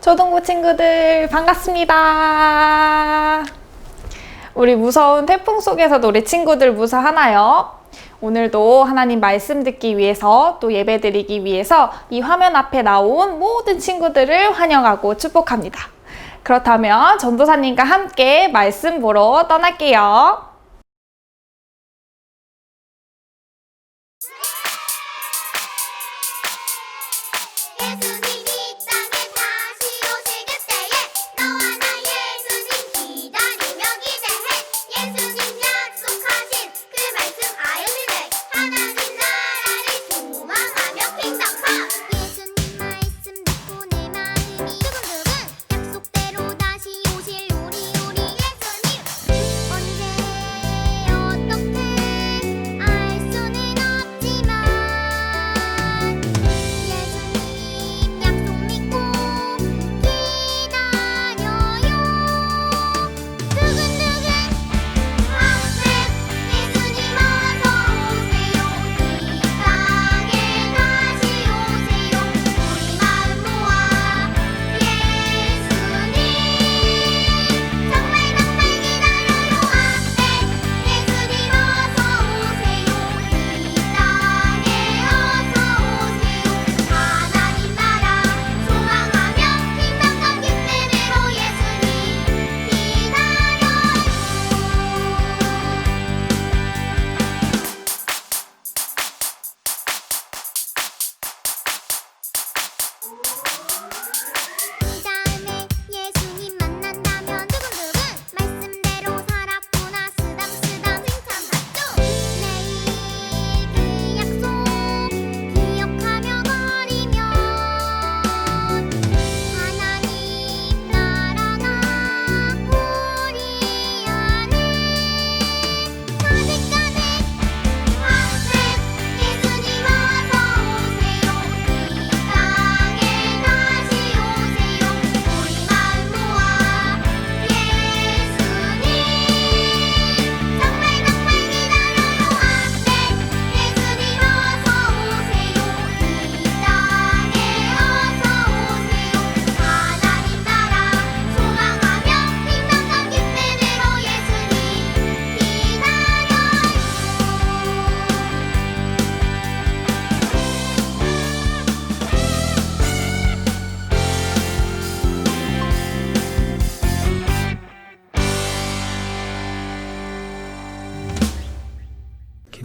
초등부 친구들 반갑습니다. 우리 무서운 태풍 속에서도 우리 친구들 무사하나요? 오늘도 하나님 말씀 듣기 위해서 또 예배 드리기 위해서 이 화면 앞에 나온 모든 친구들을 환영하고 축복합니다. 그렇다면 전도사님과 함께 말씀 보러 떠날게요.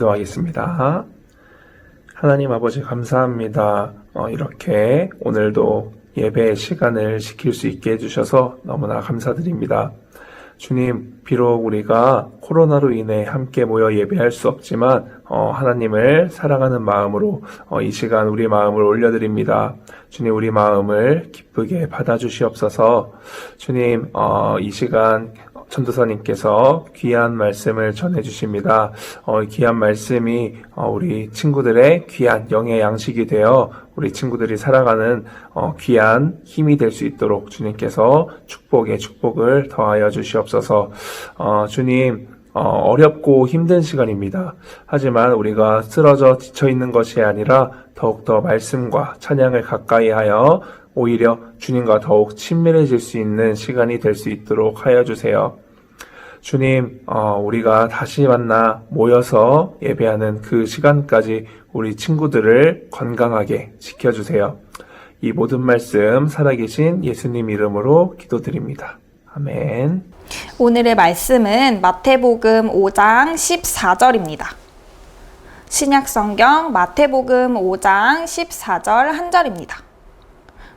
기도하겠습니다. 하나님 아버지 감사합니다. 어, 이렇게 오늘도 예배 시간을 지킬 수 있게 해주셔서 너무나 감사드립니다. 주님, 비록 우리가 코로나로 인해 함께 모여 예배할 수 없지만 어, 하나님을 사랑하는 마음으로 어, 이 시간 우리 마음을 올려드립니다. 주님, 우리 마음을 기쁘게 받아주시옵소서. 주님, 어, 이 시간 전도사님께서 귀한 말씀을 전해주십니다. 어, 이 귀한 말씀이 어, 우리 친구들의 귀한 영의 양식이 되어 우리 친구들이 살아가는 어, 귀한 힘이 될 수 있도록 주님께서 축복에 축복을 더하여 주시옵소서. 어, 주님, 어, 어렵고 힘든 시간입니다. 하지만 우리가 쓰러져 지쳐 있는 것이 아니라 더욱더 말씀과 찬양을 가까이 하여 오히려 주님과 더욱 친밀해질 수 있는 시간이 될 수 있도록 하여 주세요. 주님, 어, 우리가 다시 만나 모여서 예배하는 그 시간까지 우리 친구들을 건강하게 지켜주세요. 이 모든 말씀 살아계신 예수님 이름으로 기도드립니다. 아멘. 오늘의 말씀은 마태복음 5장 14절입니다. 신약 성경 마태복음 5장 14절 한 절입니다.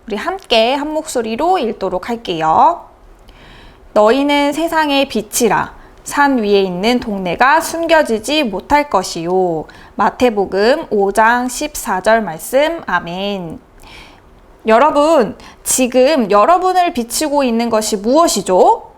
우리 함께 한 목소리로 읽도록 할게요. 너희는 세상의 빛이라 산 위에 있는 동네가 숨겨지지 못할 것이요. 마태복음 5장 14절 말씀 아멘. 여러분, 지금 여러분을 비추고 있는 것이 무엇이죠?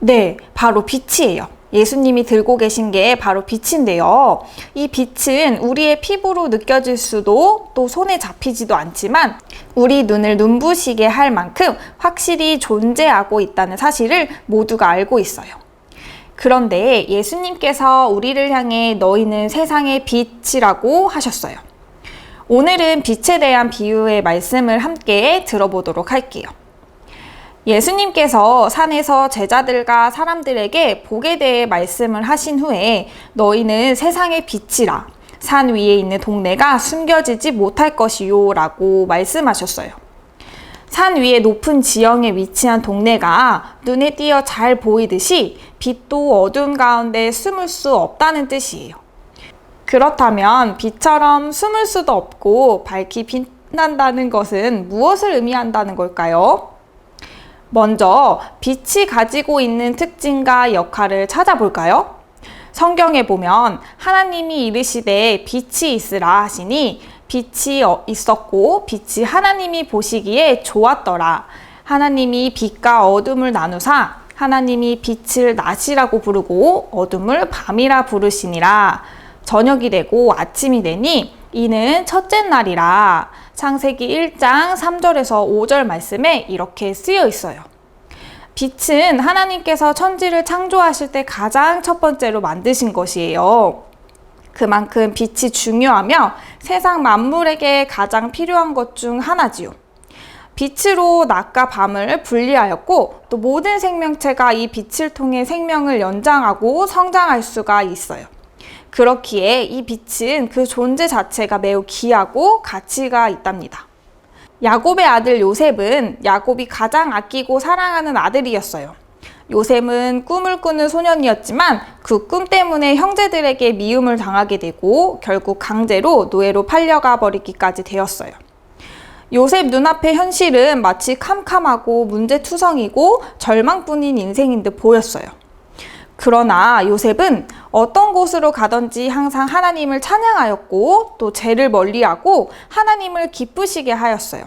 네, 바로 빛이에요. 예수님이 들고 계신 게 바로 빛인데요. 이 빛은 우리의 피부로 느껴질 수도 또 손에 잡히지도 않지만 우리 눈을 눈부시게 할 만큼 확실히 존재하고 있다는 사실을 모두가 알고 있어요. 그런데 예수님께서 우리를 향해 너희는 세상의 빛이라고 하셨어요. 오늘은 빛에 대한 비유의 말씀을 함께 들어보도록 할게요. 예수님께서 산에서 제자들과 사람들에게 복에 대해 말씀을 하신 후에 너희는 세상의 빛이라 산 위에 있는 동네가 숨겨지지 못할 것이요 라고 말씀하셨어요. 산 위에 높은 지형에 위치한 동네가 눈에 띄어 잘 보이듯이 빛도 어두운 가운데 숨을 수 없다는 뜻이에요. 그렇다면 빛처럼 숨을 수도 없고 밝히 빛난다는 것은 무엇을 의미한다는 걸까요? 먼저 빛이 가지고 있는 특징과 역할을 찾아볼까요? 성경에 보면 하나님이 이르시되 빛이 있으라 하시니 빛이 어- 있었고 빛이 하나님이 보시기에 좋았더라. 하나님이 빛과 어둠을 나누사 하나님이 빛을 낮이라고 부르고 어둠을 밤이라 부르시니라. 저녁이 되고 아침이 되니 이는 첫째 날이라. 창세기 1장 3절에서 5절 말씀에 이렇게 쓰여 있어요. 빛은 하나님께서 천지를 창조하실 때 가장 첫 번째로 만드신 것이에요. 그만큼 빛이 중요하며 세상 만물에게 가장 필요한 것 중 하나지요. 빛으로 낮과 밤을 분리하였고 또 모든 생명체가 이 빛을 통해 생명을 연장하고 성장할 수가 있어요. 그렇기에 이 빛은 그 존재 자체가 매우 귀하고 가치가 있답니다. 야곱의 아들 요셉은 야곱이 가장 아끼고 사랑하는 아들이었어요. 요셉은 꿈을 꾸는 소년이었지만 그 꿈 때문에 형제들에게 미움을 당하게 되고 결국 강제로 노예로 팔려가 버리기까지 되었어요. 요셉 눈앞의 현실은 마치 캄캄하고 문제투성이고 절망뿐인 인생인 듯 보였어요. 그러나 요셉은 어떤 곳으로 가든지 항상 하나님을 찬양하였고 또 죄를 멀리하고 하나님을 기쁘시게 하였어요.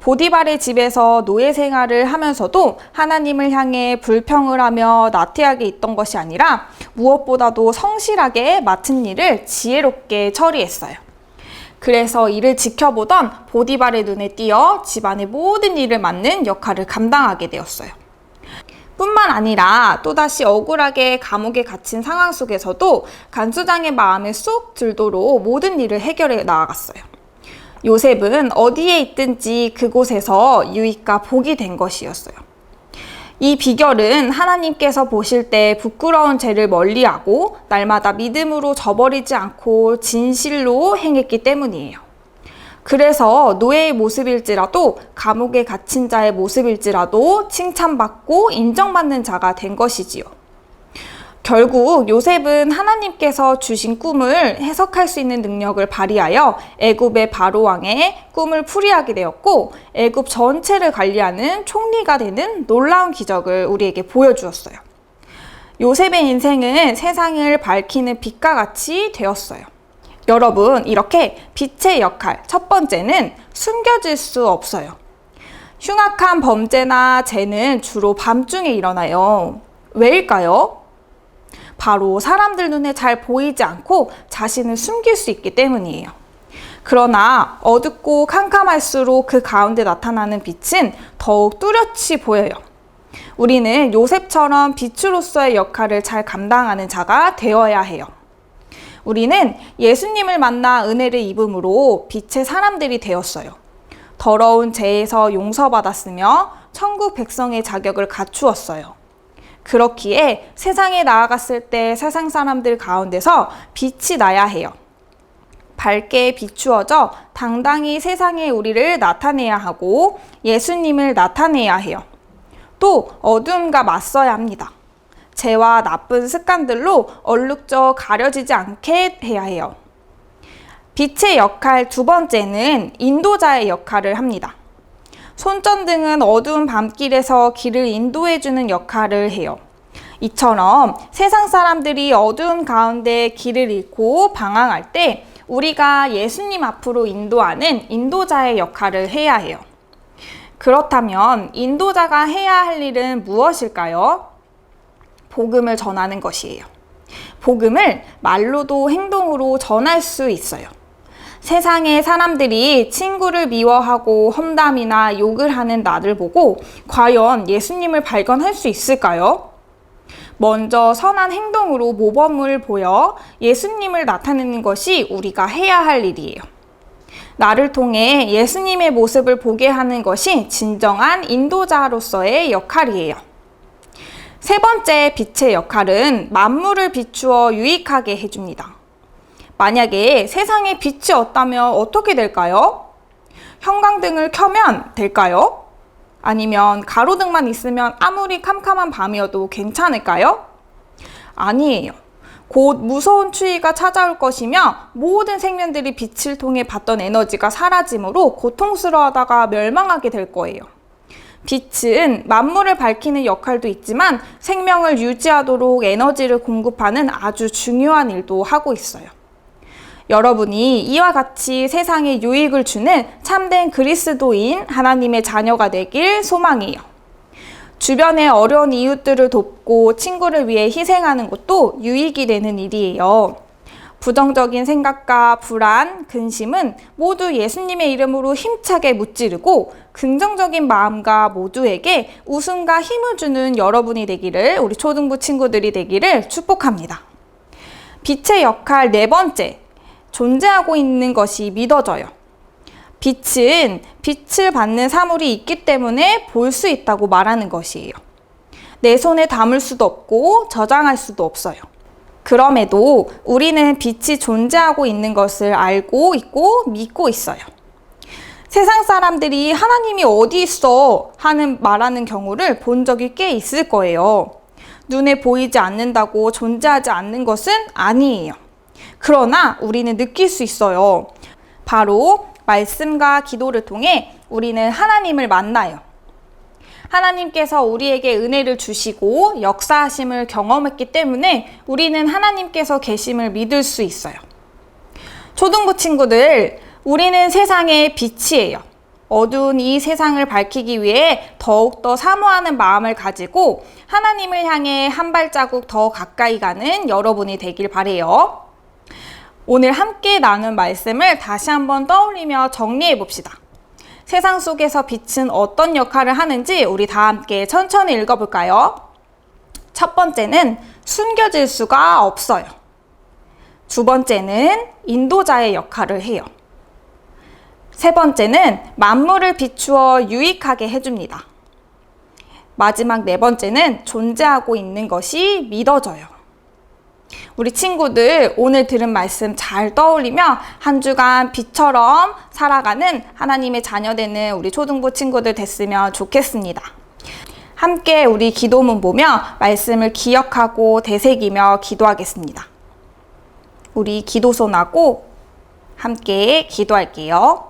보디발의 집에서 노예 생활을 하면서도 하나님을 향해 불평을 하며 나태하게 있던 것이 아니라 무엇보다도 성실하게 맡은 일을 지혜롭게 처리했어요. 그래서 이를 지켜보던 보디발의 눈에 띄어 집안의 모든 일을 맡는 역할을 감당하게 되었어요. 뿐만 아니라 또다시 억울하게 감옥에 갇힌 상황 속에서도 간수장의 마음에 쏙 들도록 모든 일을 해결해 나아갔어요. 요셉은 어디에 있든지 그곳에서 유익과 복이 된 것이었어요. 이 비결은 하나님께서 보실 때 부끄러운 죄를 멀리하고 날마다 믿음으로 저버리지 않고 진실로 행했기 때문이에요. 그래서 노예의 모습일지라도 감옥에 갇힌 자의 모습일지라도 칭찬받고 인정받는 자가 된 것이지요. 결국 요셉은 하나님께서 주신 꿈을 해석할 수 있는 능력을 발휘하여 애굽의 바로 왕의 꿈을 풀이하게 되었고 애굽 전체를 관리하는 총리가 되는 놀라운 기적을 우리에게 보여주었어요. 요셉의 인생은 세상을 밝히는 빛과 같이 되었어요. 여러분, 이렇게 빛의 역할, 첫 번째는 숨겨질 수 없어요. 흉악한 범죄나 죄는 주로 밤중에 일어나요. 왜일까요? 바로 사람들 눈에 잘 보이지 않고 자신을 숨길 수 있기 때문이에요. 그러나 어둡고 캄캄할수록 그 가운데 나타나는 빛은 더욱 뚜렷이 보여요. 우리는 요셉처럼 빛으로서의 역할을 잘 감당하는 자가 되어야 해요. 우리는 예수님을 만나 은혜를 입음으로 빛의 사람들이 되었어요. 더러운 죄에서 용서받았으며 천국 백성의 자격을 갖추었어요. 그렇기에 세상에 나아갔을 때 세상 사람들 가운데서 빛이 나야 해요. 밝게 비추어져 당당히 세상에 우리를 나타내야 하고 예수님을 나타내야 해요. 또 어둠과 맞서야 합니다. 죄와 나쁜 습관들로 얼룩져 가려지지 않게 해야 해요. 빛의 역할 두 번째는 인도자의 역할을 합니다. 손전등은 어두운 밤길에서 길을 인도해주는 역할을 해요. 이처럼 세상 사람들이 어두운 가운데 길을 잃고 방황할 때 우리가 예수님 앞으로 인도하는 인도자의 역할을 해야 해요. 그렇다면 인도자가 해야 할 일은 무엇일까요? 복음을 전하는 것이에요. 복음을 말로도 행동으로 전할 수 있어요. 세상의 사람들이 친구를 미워하고 험담이나 욕을 하는 나를 보고 과연 예수님을 발견할 수 있을까요? 먼저 선한 행동으로 모범을 보여 예수님을 나타내는 것이 우리가 해야 할 일이에요. 나를 통해 예수님의 모습을 보게 하는 것이 진정한 인도자로서의 역할이에요. 세 번째 빛의 역할은 만물을 비추어 유익하게 해줍니다. 만약에 세상에 빛이 없다면 어떻게 될까요? 형광등을 켜면 될까요? 아니면 가로등만 있으면 아무리 캄캄한 밤이어도 괜찮을까요? 아니에요. 곧 무서운 추위가 찾아올 것이며 모든 생명들이 빛을 통해 받던 에너지가 사라지므로 고통스러워하다가 멸망하게 될 거예요. 빛은 만물을 밝히는 역할도 있지만 생명을 유지하도록 에너지를 공급하는 아주 중요한 일도 하고 있어요. 여러분이 이와 같이 세상에 유익을 주는 참된 그리스도인 하나님의 자녀가 되길 소망해요. 주변의 어려운 이웃들을 돕고 친구를 위해 희생하는 것도 유익이 되는 일이에요. 부정적인 생각과 불안, 근심은 모두 예수님의 이름으로 힘차게 무찌르고 긍정적인 마음과 모두에게 웃음과 힘을 주는 여러분이 되기를 우리 초등부 친구들이 되기를 축복합니다. 빛의 역할 네 번째, 존재하고 있는 것이 믿어져요. 빛은 빛을 받는 사물이 있기 때문에 볼 수 있다고 말하는 것이에요. 내 손에 담을 수도 없고 저장할 수도 없어요. 그럼에도 우리는 빛이 존재하고 있는 것을 알고 있고 믿고 있어요. 세상 사람들이 하나님이 어디 있어 하는 말하는 경우를 본 적이 꽤 있을 거예요. 눈에 보이지 않는다고 존재하지 않는 것은 아니에요. 그러나 우리는 느낄 수 있어요. 바로 말씀과 기도를 통해 우리는 하나님을 만나요. 하나님께서 우리에게 은혜를 주시고 역사하심을 경험했기 때문에 우리는 하나님께서 계심을 믿을 수 있어요. 초등부 친구들, 우리는 세상의 빛이에요. 어두운 이 세상을 밝히기 위해 더욱더 사모하는 마음을 가지고 하나님을 향해 한 발자국 더 가까이 가는 여러분이 되길 바래요. 오늘 함께 나눈 말씀을 다시 한번 떠올리며 정리해 봅시다. 세상 속에서 빛은 어떤 역할을 하는지 우리 다 함께 천천히 읽어볼까요? 첫 번째는 숨겨질 수가 없어요. 두 번째는 인도자의 역할을 해요. 세 번째는 만물을 비추어 유익하게 해줍니다. 마지막 네 번째는 존재하고 있는 것이 믿어져요. 우리 친구들 오늘 들은 말씀 잘 떠올리며 한 주간 빛처럼 살아가는 하나님의 자녀 되는 우리 초등부 친구들 됐으면 좋겠습니다. 함께 우리 기도문 보며 말씀을 기억하고 되새기며 기도하겠습니다. 우리 기도손하고 함께 기도할게요.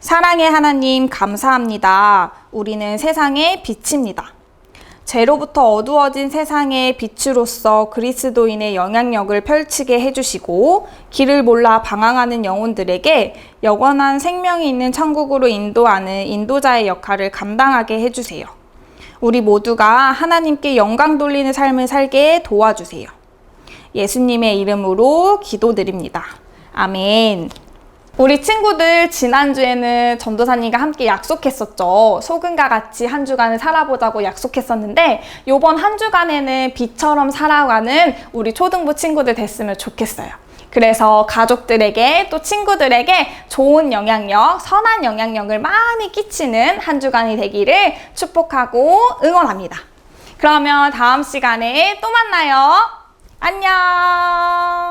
사랑의 하나님 감사합니다. 우리는 세상의 빛입니다. 죄로부터 어두워진 세상의 빛으로서 그리스도인의 영향력을 펼치게 해주시고 길을 몰라 방황하는 영혼들에게 영원한 생명이 있는 천국으로 인도하는 인도자의 역할을 감당하게 해주세요. 우리 모두가 하나님께 영광 돌리는 삶을 살게 도와주세요. 예수님의 이름으로 기도드립니다. 아멘. 우리 친구들 지난주에는 전도사님과 함께 약속했었죠. 소금과 같이 한 주간을 살아보자고 약속했었는데 요번 한 주간에는 빛처럼 살아가는 우리 초등부 친구들 됐으면 좋겠어요. 그래서 가족들에게 또 친구들에게 좋은 영향력, 선한 영향력을 많이 끼치는 한 주간이 되기를 축복하고 응원합니다. 그러면 다음 시간에 또 만나요. 안녕!